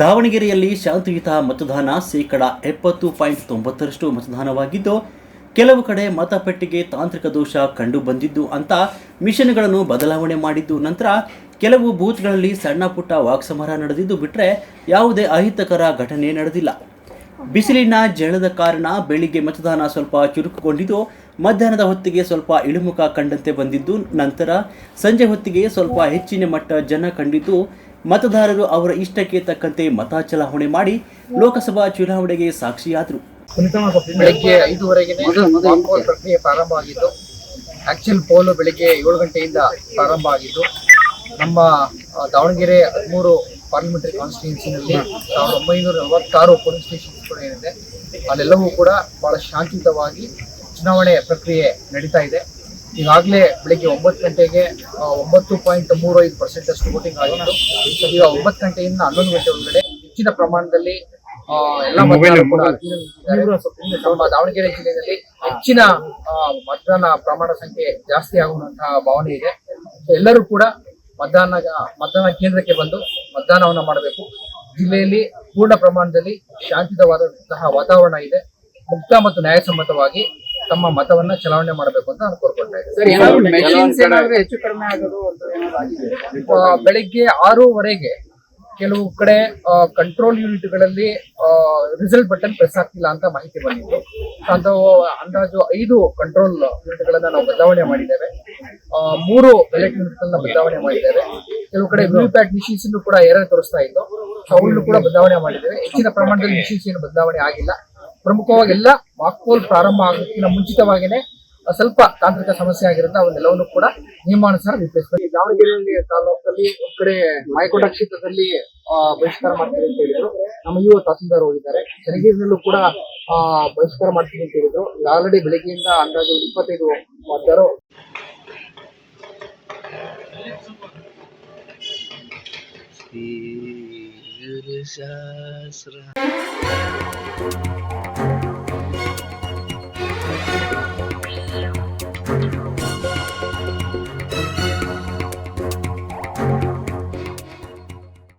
ದಾವಣಗೆರೆಯಲ್ಲಿ ಶಾಂತಿಯುತ ಮತದಾನ ಶೇಕಡ ಎಪ್ಪತ್ತು ಪಾಯಿಂಟ್ ತೊಂಬತ್ತರಷ್ಟು ಮತದಾನವಾಗಿದ್ದು, ಕೆಲವು ಕಡೆ ಮತಪೆಟ್ಟಿಗೆ ತಾಂತ್ರಿಕ ದೋಷ ಕಂಡು ಬಂದಿದ್ದು ಅಂತ ಮಿಷನ್ಗಳನ್ನು ಬದಲಾವಣೆ ಮಾಡಿದ್ದು ನಂತರ ಕೆಲವು ಬೂತ್ಗಳಲ್ಲಿ ಸಣ್ಣ ಪುಟ್ಟ ವಾಕ್ಸಮರ ನಡೆದಿದ್ದು ಬಿಟ್ಟರೆ ಯಾವುದೇ ಅಹಿತಕರ ಘಟನೆ ನಡೆದಿಲ್ಲ. ಬಿಸಿಲಿನ ಜಳದ ಕಾರಣ ಬೆಳಿಗ್ಗೆ ಮತದಾನ ಸ್ವಲ್ಪ ಚುರುಕುಗೊಂಡಿದ್ದು, ಮಧ್ಯಾಹ್ನದ ಹೊತ್ತಿಗೆ ಸ್ವಲ್ಪ ಇಳಿಮುಖ ಕಂಡಂತೆ ಬಂದಿದ್ದು, ನಂತರ ಸಂಜೆ ಹೊತ್ತಿಗೆ ಸ್ವಲ್ಪ ಹೆಚ್ಚಿನ ಮಟ್ಟ ಜನ ಕಂಡಿದ್ದು ಮತದಾರರು ಅವರ ಇಷ್ಟಕ್ಕೆ ತಕ್ಕಂತೆ ಮತ ಚಲಾವಣೆ ಮಾಡಿ ಲೋಕಸಭಾ ಚುನಾವಣೆಗೆ ಸಾಕ್ಷಿಯಾದರು. ಬೆಳಗ್ಗೆ ಐದುವರೆಗೆ ಪ್ರಕ್ರಿಯೆ ಪ್ರಾರಂಭ ಆಗಿದ್ದು ಆಕ್ಚುಲ್ ಪೋಲು ಬೆಳಿಗ್ಗೆ ಏಳು ಗಂಟೆಯಿಂದ ಪ್ರಾರಂಭ ಆಗಿದ್ದು ನಮ್ಮ ದಾವಣಗೆರೆ ಹದಿಮೂರು ಪಾರ್ಲಿಮೆಂಟರಿ ಕಾನ್ಸ್ಟಿಟ್ಯೂನ್ಸಿನಲ್ಲಿ ಸಾವಿರದ ಒಂಬೈನೂರ ನಲವತ್ತಾರು ಪೋಲಿಂಗ್ ಸ್ಟೇಷನ್ಸ್ ಕೂಡ ಏನಿದೆ ಅಲ್ಲೆಲ್ಲವೂ ಕೂಡ ಬಹಳ ಶಾಂತಿಯುತವಾಗಿ ಚುನಾವಣೆ ಪ್ರಕ್ರಿಯೆ ನಡೀತಾ ಇದೆ. ಈಗಾಗಲೇ ಬೆಳಿಗ್ಗೆ ಒಂಬತ್ತು ಗಂಟೆಗೆ ಒಂಬತ್ತು ಪಾಯಿಂಟ್ ಮೂರು ಐದು ಪರ್ಸೆಂಟ್ ಅಷ್ಟು ವೋಟಿಂಗ್ ಆಗಿತ್ತು. ಈಗ ಒಂಬತ್ತು ಗಂಟೆಯಿಂದ ಹನ್ನೊಂದು ಗಂಟೆ ಒಳಗಡೆ ಹೆಚ್ಚಿನ ಪ್ರಮಾಣದಲ್ಲಿ ಎಲ್ಲ. ನಮ್ಮ ದಾವಣಗೆರೆ ಜಿಲ್ಲೆಯಲ್ಲಿ ಹೆಚ್ಚಿನ ಮತದಾನ ಪ್ರಮಾಣ ಸಂಖ್ಯೆ ಜಾಸ್ತಿ ಆಗುವಂತಹ ಭಾವನೆ ಇದೆ. ಎಲ್ಲರೂ ಕೂಡ ಮತದಾನ ಮತದಾನ ಕೇಂದ್ರಕ್ಕೆ ಬಂದು ಮತದಾನವನ್ನ ಮಾಡಬೇಕು. ಜಿಲ್ಲೆಯಲ್ಲಿ ಪೂರ್ಣ ಪ್ರಮಾಣದಲ್ಲಿ ಶಾಂತಿಯುತವಾದಂತಹ ವಾತಾವರಣ ಇದೆ. ಮುಕ್ತ ಮತ್ತು ನ್ಯಾಯಸಮ್ಮತವಾಗಿ ತಮ್ಮ ಮತವನ್ನ ಚಲಾವಣೆ ಮಾಡಬೇಕು ಅಂತ ನಾನು ಕೋರ್ಕೊಳ್ತಾ ಇದ್ದೇನೆ. ಅಂತ ಬೆಳಿಗ್ಗೆ ಆರೂವರೆಗೆ ಕೆಲವು ಕಡೆ ಕಂಟ್ರೋಲ್ ಯೂನಿಟ್ಗಳಲ್ಲಿ ರಿಸಲ್ಟ್ ಬಟನ್ ಪ್ರೆಸ್ ಆಗ್ತಿಲ್ಲ ಅಂತ ಮಾಹಿತಿ ಬಂದಿತ್ತು. ಅದು ಅಂದಾಜು ಐದು ಕಂಟ್ರೋಲ್ ಯೂನಿಟ್ಗಳನ್ನ ನಾವು ಬದಲಾವಣೆ ಮಾಡಿದ್ದೇವೆ. ಮೂರು ಬ್ಯಾಲೆಟ್ ಯೂನಿಟ್ಗಳನ್ನ ಬದಲಾವಣೆ ಮಾಡಿದ್ದೇವೆ. ಕೆಲವು ಕಡೆ ವಿವಿಪ್ಯಾಟ್ ಮಿಷಿನ್ಸ್ ಕೂಡ ಎರರ್ ತೋರಿಸ್ತಾ ಇತ್ತು. ಅವುಗಳನ್ನು ಕೂಡ ಬದಲಾವಣೆ ಮಾಡಿದ್ದೇವೆ. ಹೆಚ್ಚಿನ ಪ್ರಮಾಣದಲ್ಲಿ ಮಿಷಿನ್ಸ್ ಏನು ಬದಲಾವಣೆ ಆಗಿಲ್ಲ. ಪ್ರಮುಖವಾಗಿ ಎಲ್ಲ ವಾಕ್ಪೋಲ್ ಪ್ರಾರಂಭ ಆಗೋದಕ್ಕಿಂತ ಮುಂಚಿತವಾಗಿಯೇ ಸ್ವಲ್ಪ ತಾಂತ್ರಿಕ ಸಮಸ್ಯೆ ಆಗಿರುತ್ತೆ ಅವನ್ನೆಲ್ಲವನ್ನು ಕೂಡ ನಿಯಮಾನುಸಾರ ನಿರ್ಧರಿಸಬೇಕು ದಾವಣಗೆರೆಯಲ್ಲಿ ತಾಲೂಕಲ್ಲಿ ಒಂದ್ ಕಡೆ ಮಾಯಕೊಂಡ ಕ್ಷೇತ್ರದಲ್ಲಿ ಬಹಿಷ್ಕಾರ ಮಾಡ್ತೀವಿ ಅಂತ ಹೇಳಿದ್ರು. ನಮ್ಮ ಯುವ ತಹಸೀಲ್ದಾರ್ ಹೋಗಿದ್ದಾರೆ. ಚನ್ನಗಿರಿನಲ್ಲೂ ಕೂಡ ಬಹಿಷ್ಕಾರ ಮಾಡ್ತೀನಿ ಅಂತ ಹೇಳಿದ್ರು. ಆಲ್ರೆಡಿ ಬೆಳಗ್ಗೆಯಿಂದ ಅಂದಾಜು ಇಪ್ಪತ್ತೈದು ಶ್ರೀ Yürü sıra.